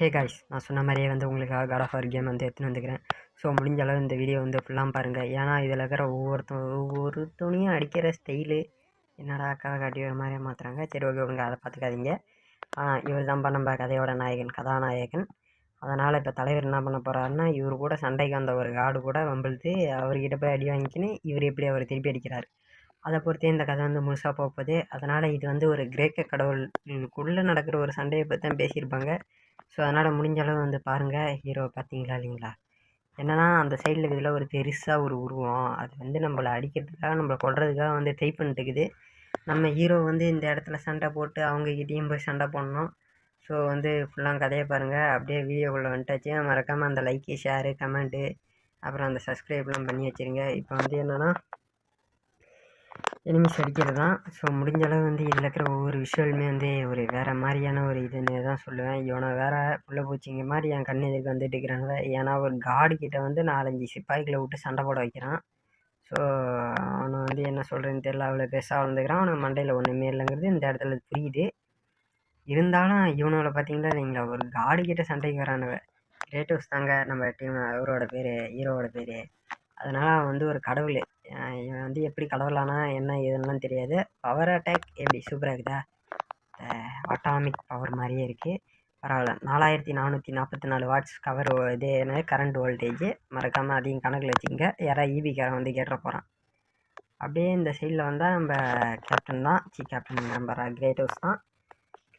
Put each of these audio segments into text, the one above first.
Hey guys நான் சொன்ன மாதிரியே வந்து உங்களுக்காக காட் ஆஃப் ஆர் கேம் வந்து எடுத்துன்னு வந்துக்கிறேன். ஸோ முடிஞ்ச அளவு இந்த வீடியோ வந்து ஃபுல்லாக பாருங்கள் ஏன்னா இதில் இருக்கிற ஒவ்வொருத்த ஒவ்வொரு துணியும் அடிக்கிற ஸ்டைலு என்னடா அக்கா காட்டி வர மாதிரியே மாற்றுறாங்க சரி ஓகே உங்க அதை பார்த்துக்காதீங்க இவர் தான்ப்பா நம்ம கதையோட நாயகன் கதாநாயகன். அதனால் இப்போ தலைவர் என்ன பண்ண போகிறாருன்னா இவர் கூட சண்டைக்கு வந்த ஒரு காடு கூட வம்பிழுத்து அவர்கிட்ட போய் அடி வாங்கிக்கின்னு இவர் எப்படி அவர் திருப்பி அடிக்கிறார். அதை பொறுத்தே இந்த கதை வந்து முழுசாக போகுது. அதனால் இது வந்து ஒரு கிரேக்க கடவுளுக்குள்ளே நடக்கிற ஒரு சண்டையை பற்றி தான் பேசியிருப்பாங்க. ஸோ அதனால் முடிஞ்ச அளவு வந்து பாருங்கள் ஹீரோவை பார்த்தீங்களா இல்லைங்களா? என்னன்னா அந்த சைடில் இதில் ஒரு பெருசாக ஒரு உருவம். அது வந்து நம்மளை அடிக்கிறதுக்காக நம்மளை கொள்றதுக்காக வந்து ட்ரை பண்ணிட்டுக்குது நம்ம ஹீரோ வந்து இந்த இடத்துல சண்டை போட்டு அவங்கக்கிட்டேயும் போய் சண்டை போடணும். ஸோ வந்து ஃபுல்லாக கதையை பாருங்கள் அப்படியே வீடியோக்குள்ளே வந்துட்டாச்சு. மறக்காமல் அந்த லைக்கு ஷேரு கமெண்ட்டு அப்புறம் அந்த சப்ஸ்கிரைப்லாம் பண்ணி வச்சுருங்க. இப்போ வந்து என்னென்னா எனிமிஸ் அடிக்கிறது தான் ஸோ முடிஞ்ச அளவு வந்து இதில் இருக்கிற ஒவ்வொரு விஷுவலுமே வந்து ஒரு வேறு மாதிரியான ஒரு இதுன்னு தான் சொல்லுவேன். இவனை வேறு உள்ள பூச்சிங்க மாதிரி என் கண் எதிர்க்கு வந்துட்டு இருக்கிறாங்க ஏன்னா ஒரு காடு கிட்டே வந்து நாலஞ்சு சிப்பாய்களை விட்டு சண்டை போட வைக்கிறான். ஸோ அவனை வந்து என்ன சொல்கிறேன்னு தெரியல. அவ்வளோ பெருசாக வளர்ந்துக்கிறான். அவனுக்கு மண்டையில் ஒன்றுமே இல்லைங்கிறது இந்த இடத்துல புரியுது. இருந்தாலும் இவனோட பார்த்தீங்கன்னா நீங்களா ஒரு காடு கிட்ட சண்டைக்கு வரானுவ கிரேட்டோஸ் தாங்க நம்ம டீம் அவரோட பேர் ஹீரோவோட பேர். அதனால் அவன் வந்து ஒரு கடவுள். இவன் வந்து எப்படி கடவுளானா என்ன ஏதுன்னெலாம் தெரியாது. பவர் அட்டாக் எப்படி? சூப்பராக இருக்குதா? அட்டாமிக் பவர் மாதிரியே இருக்குது பரவாயில்ல. நாலாயிரத்தி நானூற்றி நாற்பத்தி நாலு வாட்ஸ் கவர் இது என்ன? கரண்ட் வோல்டேஜ் மறக்காமல் அதையும் கணக்கில் வச்சுக்கோங்க. யாராவது ஈபிக்காரன் வந்து கேட்டுற போகிறான் அப்படியே இந்த சைடில் வந்தால் நம்ம கேப்டன் தான். சி கேப்டன் நம்ம ஹவுஸ் தான்.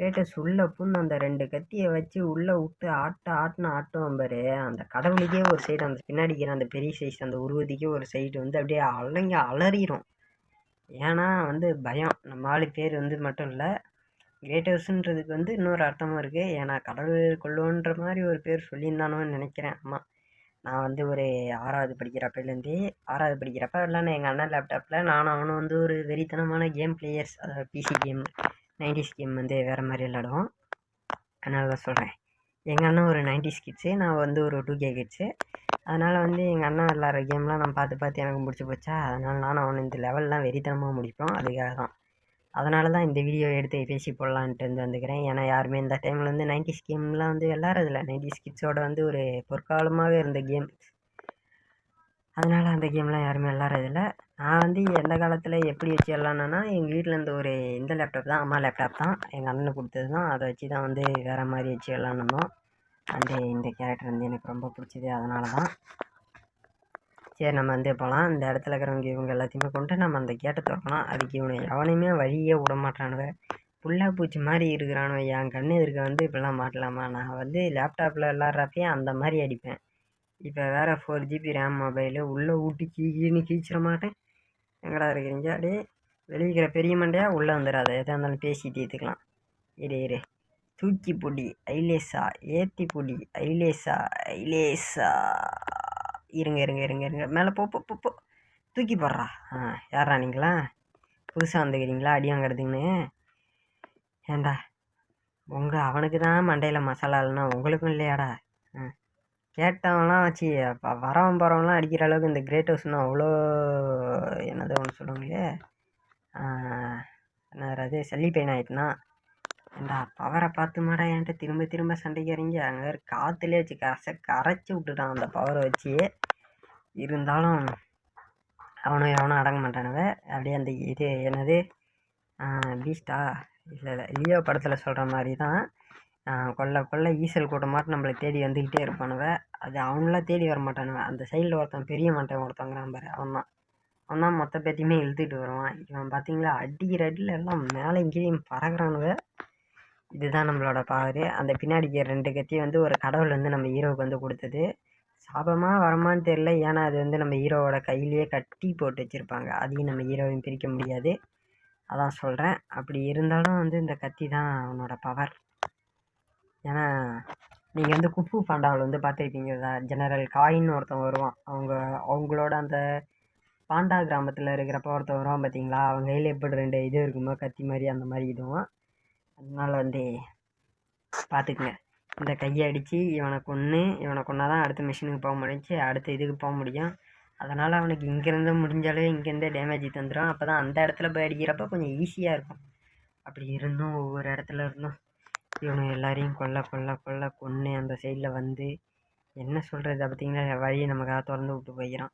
கிரேட்டஸ் உள்ளே புண்ணு அந்த ரெண்டு கத்தியை வச்சு உள்ளே விட்டு ஆட்ட ஆட்டின ஆட்டம் பாரு. அந்த கடவுளுக்கே ஒரு சைடு அந்த பின்னாடி இருக்கிற அந்த பெரிய சைஸ் அந்த உருவத்துக்கே ஒரு சைடு வந்து அப்படியே அலங்க அலறிடும் ஏன்னா வந்து பயம். நம்ம ஆளு பேர் வந்து மட்டும் இல்லை கிரேட்டர்ஸுன்றதுக்கு வந்து இன்னொரு அர்த்தமும் இருக்குது ஏன்னா கடவுள் கொள்ளுன்ற மாதிரி ஒரு பேர் சொல்லியிருந்தானோன்னு நினைக்கிறேன் ஆமாம் நான் வந்து ஒரு ஆறாவது படிக்கிறப்பலேருந்தே ஆறாவது படிக்கிறப்ப இல்லைன்னா எங்கள் அண்ணன் லேப்டாப்பில் நானும் அவனும் வந்து ஒரு வெறித்தனமான கேம் பிளேயர்ஸ் அதாவது பிசி கேம் நைன்டிஸ் கேம் வந்து வேறு மாதிரி விளாடுவோம். அதனால தான் சொல்கிறேன் எங்கள் அண்ணன் ஒரு நைன்டிஸ் கிட்ஸு நான் வந்து ஒரு டூ கே கிட்ஸு அதனால் வந்து எங்கள் அண்ணன் விளாட்ற கேம்லாம் நான் பார்த்து பார்த்து எனக்கு பிடிச்சி போச்சா? அதனால் நானும் அவன் இந்த லெவல்லாம் வெறித்தனமாக முடிப்போம். அதுக்காக தான். அதனால தான் இந்த வீடியோ எடுத்து பேசி போடலான்ட்டு வந்து வந்துக்கிறேன். ஏன்னா யாருமே இந்த டைமில் வந்து நைன்டிஸ் கேம்லாம் வந்து விளாட்றதில்ல. நைன்டிஸ் கிட்ஸோட வந்து ஒரு பொற்காலமாக இருந்த கேம் அதனால் அந்த கேம்லாம் யாருமே விளாட்றதில்ல நான் வந்து எந்த காலத்தில் எப்படி வச்சு விளாட்னேன்னா எங்கள் வீட்டில் இருந்த ஒரு இந்த லேப்டாப் தான் அம்மா லேப்டாப் தான். எங்கள் அண்ணனுக்கு கொடுத்தது தான். அதை வச்சு தான் வந்து வேறு மாதிரி வச்சு விளாட்னோம். அந்த இந்த கேரக்டர் வந்து எனக்கு ரொம்ப பிடிச்சது. அதனால தான். சரி நம்ம வந்து போகலாம் இந்த இடத்துல இருக்கிறவங்க இவங்க எல்லாத்தையுமே கொண்டு நம்ம அந்த கேட்டை திறக்கலாம். அதுக்கு இவனை எவனையுமே வழியே விட மாட்டானுவ புல்லா பூச்சி மாதிரி இருக்கிறானுவ என் கண்ணு எதிர்க்க வந்து இப்படிலாம் மாட்டலாமா? நான் வந்து லேப்டாப்பில் விளாட்றப்பயே அந்த மாதிரி அடிப்பேன். இப்போ வேறு ஃபோர் ஜிபி ரேம் மொபைலு உள்ளே ஊட்டி கீன்னு கீச்சிட மாட்டேன். எங்கடா இருக்கிறீங்க அப்படியே வெளியிருக்கிற பெரிய மண்டையா உள்ளே வந்துடாத எதாக இருந்தாலும் பேசி தீர்த்துக்கலாம் இரு இரு. தூக்கி பொடி ஐலேசா ஏத்தி பொடி ஐலேசா ஐலேசா. இருங்க இருங்க இருங்க இருங்க. மேலே போ போ போ தூக்கி போடுறா. ஆ யாரா நீங்களா? புதுசாக வந்துக்கிறீங்களா? அடி வாங்குறதுன்னு ஏண்டா உங்கள் அவனுக்கு தான் மண்டையில் மசாலா இல்லைன்னா உங்களுக்கும் இல்லையாடா? ஆ. கேட்டவன்லாம் ஆச்சு வரவன் போகிறவன்லாம் அடிக்கிற அளவுக்கு இந்த கிரேட் ஹவுஸ்னால் அவ்வளோ என்னது ஒன்று சொல்லுவாங்களே என்ன அது சல்லி ஆயிட்டுனா ஏண்டா பவரை பார்த்து மாடா என்கிட்ட திரும்ப திரும்ப சண்டைக்கு இறங்கி அங்கே காற்றுலேயே வச்சு கச கரைச்சி விட்டுட்டான் அந்த பவரை வச்சு. இருந்தாலும் அவனும் எவனும் அடங்க மாட்டானுவ. அப்படியே அந்த இது என்னது? பீஸ்டா இல்லை இல்லை லியோ படத்தில் சொல்கிற மாதிரி தான் கொல்ல கொல்ல ஈசல் கூட்டமாட்டு நம்மளை தேடி வந்துக்கிட்டே இருப்பானுவ. அது அவங்களாம் தேடி வர மாட்டானுங்க அந்த சைடில் ஒருத்தன் பெரிய மாட்டேன் ஒருத்தங்கிறான் பாரு அவன் தான் அவன் தான் மொத்த பேத்தையுமே இழுத்துட்டு வருவான். இவன் பார்த்தீங்களா அடிக்கிற அடியில் எல்லாம் மேலே இங்கேயும் பறகுறானுவ இதுதான் நம்மளோட பவர் அந்த பின்னாடி ரெண்டு கத்தியும் வந்து ஒரு கடவுள் வந்து நம்ம ஹீரோவுக்கு வந்து கொடுத்தது. சாபமாக வரமான்னு தெரில ஏன்னா அது வந்து நம்ம ஹீரோவோட கையிலேயே கட்டி போட்டு வச்சுருப்பாங்க. அதையும் நம்ம ஹீரோவையும் பிரிக்க முடியாது. அதான் சொல்கிறேன் அப்படி இருந்தாலும் வந்து இந்த கத்தி தான் அவனோட பவர் ஏன்னா நீங்கள் வந்து குஃபு பாண்டாவில் வந்து பார்த்துருப்பீங்க ஜெனரல் காயின்னு ஒருத்தன் வருவான். அவங்க அவங்களோட அந்த பாண்டா கிராமத்தில் இருக்கிறப்ப ஒருத்தன் வருவான் பார்த்தீங்களா அவங்க கையில் எப்படி ரெண்டு இது இருக்குமோ கத்தி மாதிரி அந்த மாதிரி இதுவும். அதனால் வந்து பார்த்துக்குங்க இந்த கையை அடித்து இவனை கொன்று இவனை கொண்டா தான் அடுத்த மிஷினுக்கு போக முடிஞ்சு அடுத்த இதுக்கு போக முடியும். அதனால் அவனுக்கு இங்கேருந்து முடிஞ்சாலே இங்கேருந்தே டேமேஜ் தந்துடும் அப்போ தான் அந்த இடத்துல போய் அடிக்கிறப்ப கொஞ்சம் ஈஸியாக இருக்கும். அப்படி இருந்தும் ஒவ்வொரு இடத்துல இருந்தும். இவனுங்க எல்லாரையும் கொல்ல கொல்ல கொல்ல கொன்று அந்த சைடில் வந்து என்ன சொல்கிறது பார்த்திங்கன்னா வழியை நமக்காக திறந்து விட்டு போய்க்கிறான்.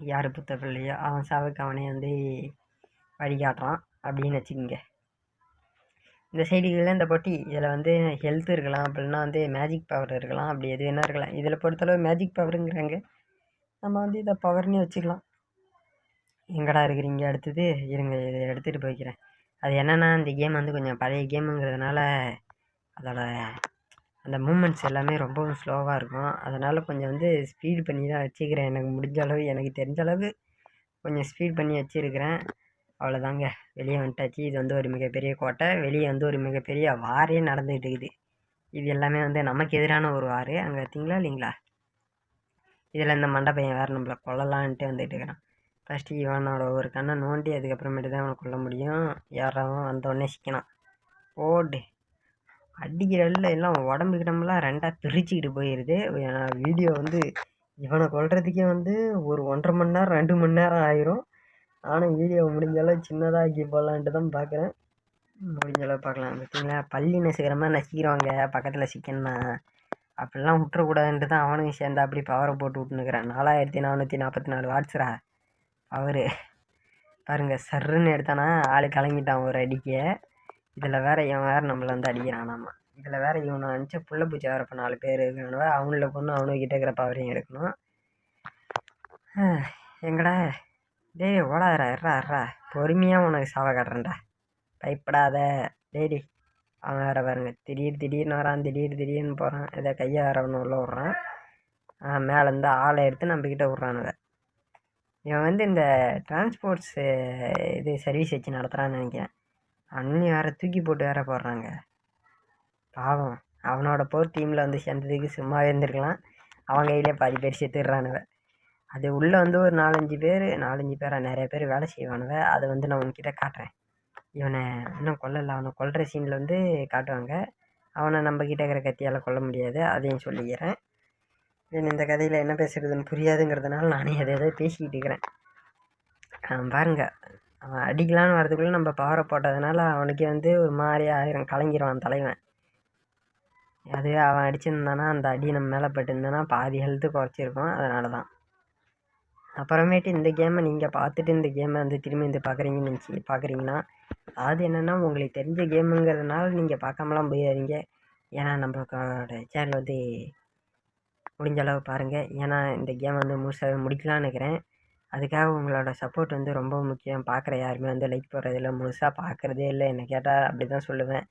யார் புத்த பிள்ளையோ அவன் சாவுக்கு அவனே வந்து வழிகாட்டுறான் அப்படின்னு வச்சுக்கோங்க. இந்த சைடுகளில் இந்த பொட்டி இதில் வந்து ஹெல்த் இருக்கலாம் அப்படின்னா வந்து மேஜிக் பவர் இருக்கலாம். அப்படி எது வேணா இருக்கலாம். இதில் பொறுத்தளவு மேஜிக் பவருங்கிறாங்க நம்ம வந்து இதை பவர்னே வச்சுக்கலாம். எங்கடா இருக்கிறீங்க? அடுத்தது இருங்க இதை எடுத்துகிட்டு போய்க்கிறேன். அது என்னென்னா இந்த கேம் வந்து கொஞ்சம் பழைய கேமுங்கிறதுனால அதோட அந்த மூமெண்ட்ஸ் எல்லாமே ரொம்பவும் ஸ்லோவாக இருக்கும். அதனால் கொஞ்சம் வந்து ஸ்பீட் பண்ணி தான் வச்சுக்கிறேன். எனக்கு முடிஞ்ச அளவு எனக்கு தெரிஞ்ச அளவு கொஞ்சம் ஸ்பீட் பண்ணி வச்சுருக்கிறேன். அவ்வளோதாங்க. வெளியே வந்துட்டாச்சு. இது வந்து ஒரு மிகப்பெரிய கோட்டை. வெளியே வந்து ஒரு மிகப்பெரிய வாரே நடந்துகிட்டு இருக்குது இது எல்லாமே வந்து நமக்கு எதிரான ஒரு வார். அங்கே பார்த்தீங்களா இல்லைங்களா? இதில் இந்த மண்டபையன் வேறு நம்மளை கொல்லலான்ட்டு வந்துட்டு இருக்கிறான் ஃபஸ்ட்டு இவனோட ஒரு கண்ணை நோண்டி அதுக்கப்புறமேட்டு தான் அவனை கொல்ல முடியும். யாராவும் வந்தோடனே சிக்கினான். போடு. அடிக்கிறல்ல எல்லாம் உடம்பு கிடம்புலாம் ரெண்டாக பிரிச்சுக்கிட்டு போயிடுது வீடியோ வந்து இவனை கொல்றதுக்கே வந்து ஒரு ஒன்றரை மணி நேரம் ரெண்டு மணி நேரம் ஆயிரும். நானும் வீடியோ முடிஞ்சளவு சின்னதாக்கி போகலான்ட்டு போடலான்ட்டு தான் பார்க்குறேன் முடிஞ்சளவு பார்க்கலாம் பார்த்தீங்களா பள்ளி நசுக்கிற மாதிரி பக்கத்தில் சிக்கன்னா. அப்படிலாம் விட்டுறக்கூடாதுன்ட்டு தான் அவனும் சேர்ந்து அப்படி பவரை போட்டு விட்டுனுக்குறேன் நாலாயிரத்தி நானூற்றி நாற்பத்தி நாலு வாட்ஸ்ரா அவர். பாருங்கள் சர்ருன்னு எடுத்தானா ஆள் கலங்கிட்டான் ஒரு அடிக்க. இதில் வேற இவன் வேறு நம்மளை வந்து அடிக்கிறான் நாம இதில் வேற இவனை அனுப்பிச்சு புள்ள பூச்சி வேறு இப்போ நாலு பேர் இருக்கானுவ அவங்கள பொண்ணு அவனுக்கிட்ட இருக்கிற பவரையும் எடுக்கணும். எங்கடா? டேய் ஓடாதரா எறா எறா பொறுமையாக உனக்கு சாவை காட்டுறேன்டா. பயப்படாத. டேடி அவன் வேறு பாருங்க திடீர் திடீர்னு வரான் திடீர் திடீர்னு போகிறான் இதை கையை வேற ஒன்று உள்ள விட்றான். மேலேருந்து ஆளை எடுத்து நம்மக்கிட்ட விட்றானுங்க இவன் வந்து இந்த டிரான்ஸ்போர்ட்ஸு இது சர்வீஸ் வச்சு நடத்துகிறான்னு நினைக்கிறேன். அண்ணன் வேறு தூக்கி போட்டு வேற போடுறாங்க. பாவம். அவனோட போர் டீமில் வந்து சேர்ந்ததுக்கு சும்மாவே இருந்திருக்கலாம். அவன் கையிலே பாதி பேர் செத்துடுறானுவ. அது உள்ளே வந்து ஒரு நாலஞ்சு பேர் நாலஞ்சு பேராக நிறைய பேர் வேலை செய்வானுவ. அதை வந்து நான் உன்கிட்ட காட்டுறேன். இவனை இன்னும் கொல்லலை. அவனை கொல்கிற சீனில் வந்து காட்டுவாங்க. அவனை நம்ம இருக்கிற கத்தியால் கொல்ல முடியாது. அதையும் சொல்லிக்கிறேன். தென் இந்த கதையில் என்ன பேசுகிறதுன்னு புரியாதுங்கிறதுனால நானே எதை எதோ பேசிக்கிட்டு இருக்கிறேன். அவன் அவன் அடிக்கலான்னு வரதுக்குள்ளே நம்ம பவரை போட்டதுனால அவனுக்கே வந்து ஒரு மாதிரி ஆயிரம் கலங்கிடுவான் தலைவன். அதுவே அவன் அடிச்சிருந்தானா அந்த அடி நம்ம மேலே பட்டிருந்தானா பாதி ஹெல்த்து குறைச்சிருக்கும் அதனால தான் அப்புறமேட்டு இந்த கேமை நீங்கள் பார்த்துட்டு இந்த கேமை வந்து திரும்பி வந்து பார்க்குறீங்கன்னு நினச்சி பார்க்குறீங்கன்னா அது என்னென்னா உங்களுக்கு தெரிஞ்ச கேமுங்கிறதுனால நீங்கள் பார்க்காமலாம் போயிடாதீங்க. ஏன்னா நம்மளோட சேனல் வந்து முடிஞ்ச அளவு பாருங்கள் ஏன்னா இந்த கேம் வந்து முழுசாகவே முடிக்கலான்னு இருக்கிறேன் அதுக்காக உங்களோட சப்போர்ட் வந்து ரொம்ப முக்கியம். பார்க்குற யாருமே வந்து லைக் போடுறதில்ல. முழுசாக பார்க்குறதே இல்லை. என்னை கேட்டால் அப்படி தான் சொல்லுவேன்.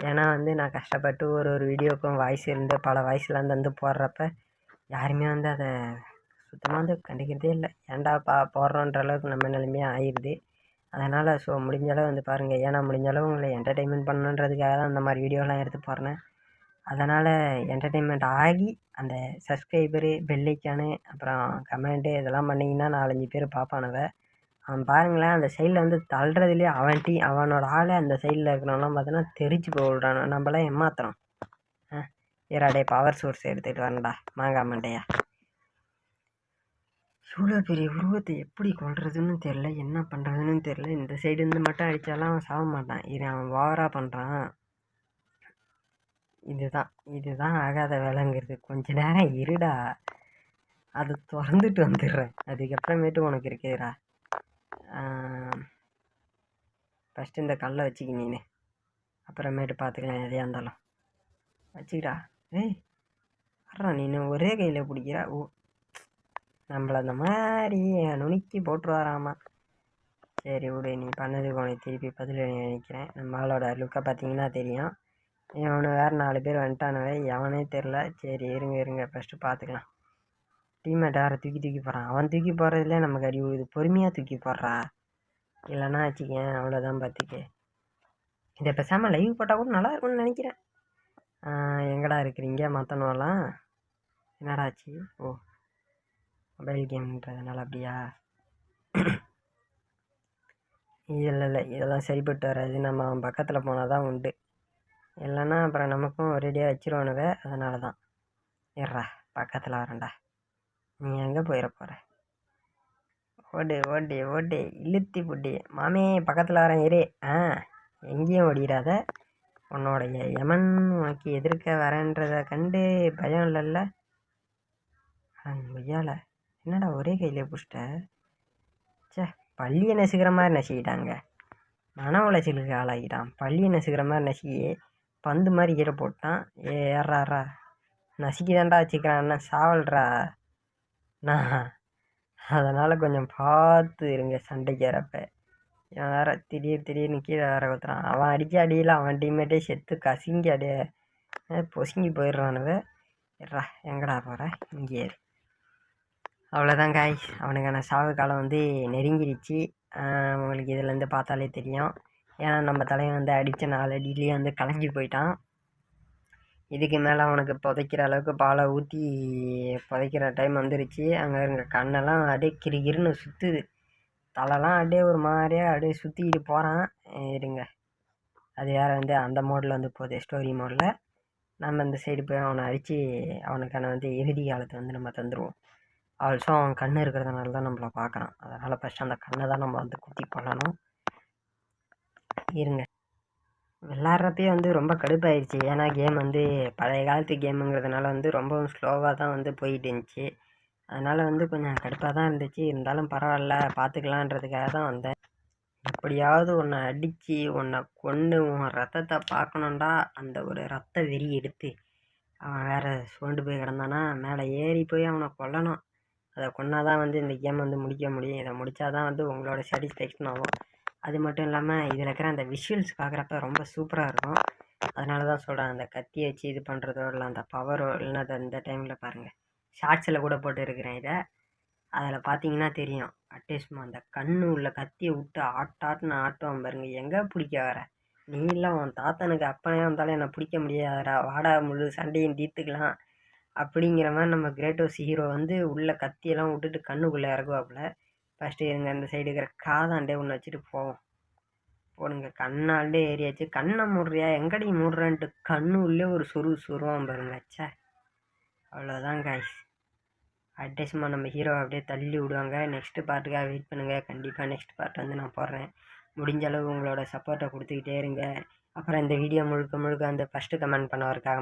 ஏன்னா வந்து நான் கஷ்டப்பட்டு ஒரு ஒரு வீடியோக்கும் வாய்ஸ் இருந்து பல வாய்ஸ்லாம் தந்து போடுறப்ப யாருமே வந்து அதை சுத்தமாக வந்து கண்டுக்கிறதே இல்லை. ஏன்டா பா போடுறோன்ற அளவுக்கு நம்ம நிலைமையாக ஆயிடுது அதனால் ஸோ முடிஞ்ச அளவு வந்து பாருங்கள் ஏன்னா முடிஞ்சளவு உங்களை என்டர்டெயின்மெண்ட் பண்ணணுன்றதுக்காக தான் அந்த மாதிரி வீடியோலாம் எடுத்து போடுறேன். அதனால் என்டர்டெயின்மெண்ட் ஆகி அந்த சப்ஸ்கிரைபரு பெல்லைக்கானு அப்புறம் கமெண்ட்டு இதெல்லாம் பண்ணிங்கன்னா நாலஞ்சு பேர் பார்ப்பானுவ அவன் பாருங்களேன் அந்த சைடில் வந்து தள்ளுறதுலேயே அவன் டீ அவனோட ஆளே அந்த சைடில் இருக்கிறவங்களாம் பார்த்தோன்னா தெரிச்சு போடுறான் நம்மளாம் ஏமாத்துறோம் ஆ ஏறாடே பவர் சோர்ஸ் எடுத்துகிட்டு வரேன்டா மாங்காய் மண்டையா இவ்வளோ பெரிய உருவத்தை எப்படி கொள்றதுன்னு தெரில என்ன பண்ணுறதுன்னு தெரில இந்த சைடு இருந்து மட்டும் அடித்தாலாம் அவன் சாக மாட்டான். இது அவன் ஓவராக பண்ணுறான் இதுதான் இதுதான் ஆகாத வேலைங்கிறது கொஞ்ச நேரம் இருடா. அது திறந்துட்டு வந்துடுறேன் அதுக்கப்புறமேட்டு உனக்கு இருக்குதுடா ஃபஸ்ட்டு இந்த கல்லை வச்சுக்க நீனு. அப்புறமேட்டு பார்த்துக்கலாம் எதையாக இருந்தாலும். வச்சுக்கிடா. ஏய் வர்றா. நீனு ஒரே கையில் பிடிக்கிறா. ஓ நம்மள அந்த மாதிரி நுணுக்கி போட்டுருவாராமா. சரி விடு. நீ பண்ணதுக்கு உனக்கு திருப்பி பதில் நினைக்கிறேன் நம்மளோட லுக்கை பார்த்தீங்கன்னா தெரியும். இவனு வேறு நாலு பேர் வந்துட்டானவே எவனே தெரில சரி இருங்க இருங்க. ஃபஸ்ட்டு பார்த்துக்கலாம் டீம்மேட் வேறு தூக்கி தூக்கி போகிறான் அவன் தூக்கி போகிறதுலே நமக்கு அடி விழுது. பொறுமையாக தூக்கி போடுறா. இல்லைன்னா வச்சுக்கேன் அவ்வளோதான் பார்த்துக்க இதை பேசாமல் லைவ் போட்டால் கூட நல்லா இருக்கும்னு நினைக்கிறேன். எங்கடா இருக்கிறீங்க மற்றனோலாம் என்னடா ஆச்சு? ஓ மொபைல் கேம்ன்றதுனால அப்படியா? இல்லை இல்லை. இதெல்லாம் சரிப்பட்டு வராது. நம்ம அவன் பக்கத்தில் போனால் தான் உண்டு. இல்லைன்னா அப்புறம் நமக்கும் ரெடியாக வச்சிருவானுவ அதனால தான் ஏறா பக்கத்தில் வரேன்டா. நீ எங்கே போயிட போகிற ஓடு ஓடு ஓடு. இழுத்தி புட்டி மாமே பக்கத்தில் வரேன் இரு. ஆ எங்கேயும் ஓடிடாத. உன்னோடைய யமன் உனக்கு எதிர்க்க வரேன்றதை கண்டு பயம் இல்லைல்ல? ஐயால என்னடா ஒரே கையில் பிடிச்சிட்ட? ச்சே பள்ளியை நசுக்கிற மாதிரி நசுக்கிட்டாங்க? மன உளைச்சலுக்கு ஆளாகிட்டான் பள்ளியை நசுக்கிற மாதிரி நசுக்கி பந்து மாதிரி கீழே போட்டான் ஏ ஏறாரா நசுக்கி தான்டா வச்சுக்கிறான் என்ன சாவல்றா. நான் அதனால் கொஞ்சம் பார்த்து இருங்க சண்டைக்கு வரப்ப வேற திடீர் திடீர்னு கீழே வேற ஊற்றுறான் அவன் அடிக்க அடியில் அவன் டீமேட்டே செத்து கசிங்கி அடியே பொசுங்கி போயிடுறானுவ. எட்ரா எங்கடா போகிற இங்கே அவ்வளோதான் காய் அவனுக்கான சாவு காலம் வந்து நெருங்கிடுச்சு உங்களுக்கு இதுலேருந்து பார்த்தாலே தெரியும். ஏன்னா நம்ம தலைவன் வந்து அடித்த நாலு அடியிலேயே வந்து கலங்கி போயிட்டான். இதுக்கு மேலே அவனுக்கு புதைக்கிற அளவுக்கு பாலை ஊற்றி புதைக்கிற டைம் வந்துருச்சு. அங்கே இருக்க கண்ணெல்லாம் அப்படியே கிறுகிறுன்னு சுற்றுது தலைலாம் அப்படியே ஒரு மாதிரியாக அப்படியே சுற்றிக்கிட்டு போகிறான் இருங்க. அது வேறு வந்து அந்த மோடில் வந்து போகுது. ஸ்டோரி மோடில் நம்ம இந்த சைடு போய் அவனை அடித்து அவனுக்கான வந்து இறுதி காலத்தை வந்து நம்ம தந்துடுவோம் ஆல்சோ அவன் கண் இருக்கிறதுனால தான் நம்மளை பார்க்குறான். அதனால் ஃபஸ்ட்டு அந்த கண்ணை தான் நம்ம வந்து குத்தி கொள்ளணும். இருங்க. விளாட்றப்பயே வந்து ரொம்ப கடுப்பாயிருச்சு. ஏன்னா கேம் வந்து பழைய காலத்து கேமுங்கிறதுனால வந்து ரொம்பவும் ஸ்லோவாக தான் வந்து போயிட்டு இருந்துச்சு. அதனால் வந்து கொஞ்சம் கடுப்பாக தான் இருந்துச்சு. இருந்தாலும் பரவாயில்ல பார்த்துக்கலான்றதுக்காக தான் வந்தேன். எப்படியாவது உன்னை அடித்து உன்னை கொன்று உன் ரத்தத்தை பார்க்கணுன்டா அந்த ஒரு ரத்த வெறி எடுத்து அவன் வேறு சோண்டு போய் கிடந்தானா மேலே ஏறி போய் அவனை கொல்லணும். அதை கொன்னாதான் வந்து இந்த கேம் வந்து முடிக்க முடியும். இதை முடித்தா தான் வந்து உங்களோட சாட்டிஸ்ஃபேக்ஷன் ஆகும். அது மட்டும் இல்லாமல் இதில் இருக்கிற அந்த விஷுவல்ஸ் பார்க்குறப்ப ரொம்ப சூப்பராக இருக்கும். அதனால தான் சொல்கிறேன் அந்த கத்தியை வச்சு இது பண்ணுறதோ இல்லை அந்த பவரோ இல்லைன்னா அது அந்த டைமில் பாருங்கள் ஷார்ட்ஸில் கூட போட்டு இருக்கிறேன் இதை. அதில் பார்த்தீங்கன்னா தெரியும். அட்லீஸ்ட் அந்த கண்ணு உள்ள கத்தியை விட்டு ஆட்டாட்டுன்னு ஆட்டோம் பாருங்க. எங்கே பிடிக்க வர நீ இல்லை உன் தாத்தனுக்கு அப்பனே வந்தாலும் என்னை பிடிக்க முடியாதுடா. வாடா முழு சண்டையும் தீர்த்துக்கலாம். அப்படிங்கிற மாதிரி நம்ம கிரேட்டோஸ் ஹீரோ வந்து உள்ள கத்தியெல்லாம் விட்டுட்டு கண்ணுக்குள்ளே இறங்குவாப்புல ஃபஸ்ட்டு இருங்க இந்த சைடு இருக்கிற காதாண்டே ஒன்று வச்சுட்டு போவோம். போடுங்க. கண்ணாண்டே ஏறியாச்சு கண்ணை மூடுறியா? எங்கடி மூடுறேன்ட்டு கண்ணு உள்ளே ஒரு சொரு சுருவான் பாருங்க ச்சே அவ்வளோதான் காய்ஸ் அட்ரஸ்மா நம்ம ஹீரோ அப்படியே தள்ளி விடுவாங்க. நெக்ஸ்ட்டு பார்ட்டுக்காக வெயிட் பண்ணுங்கள் கண்டிப்பாக நெக்ஸ்ட் பார்ட் வந்து நான் போடுறேன். முடிஞ்ச அளவு உங்களோட சப்போர்ட்டை கொடுத்துக்கிட்டே இருங்க. அப்புறம் இந்த வீடியோ முழுக்க முழுக்க அந்த ஃபஸ்ட்டு கமெண்ட் பண்ணவருக்காக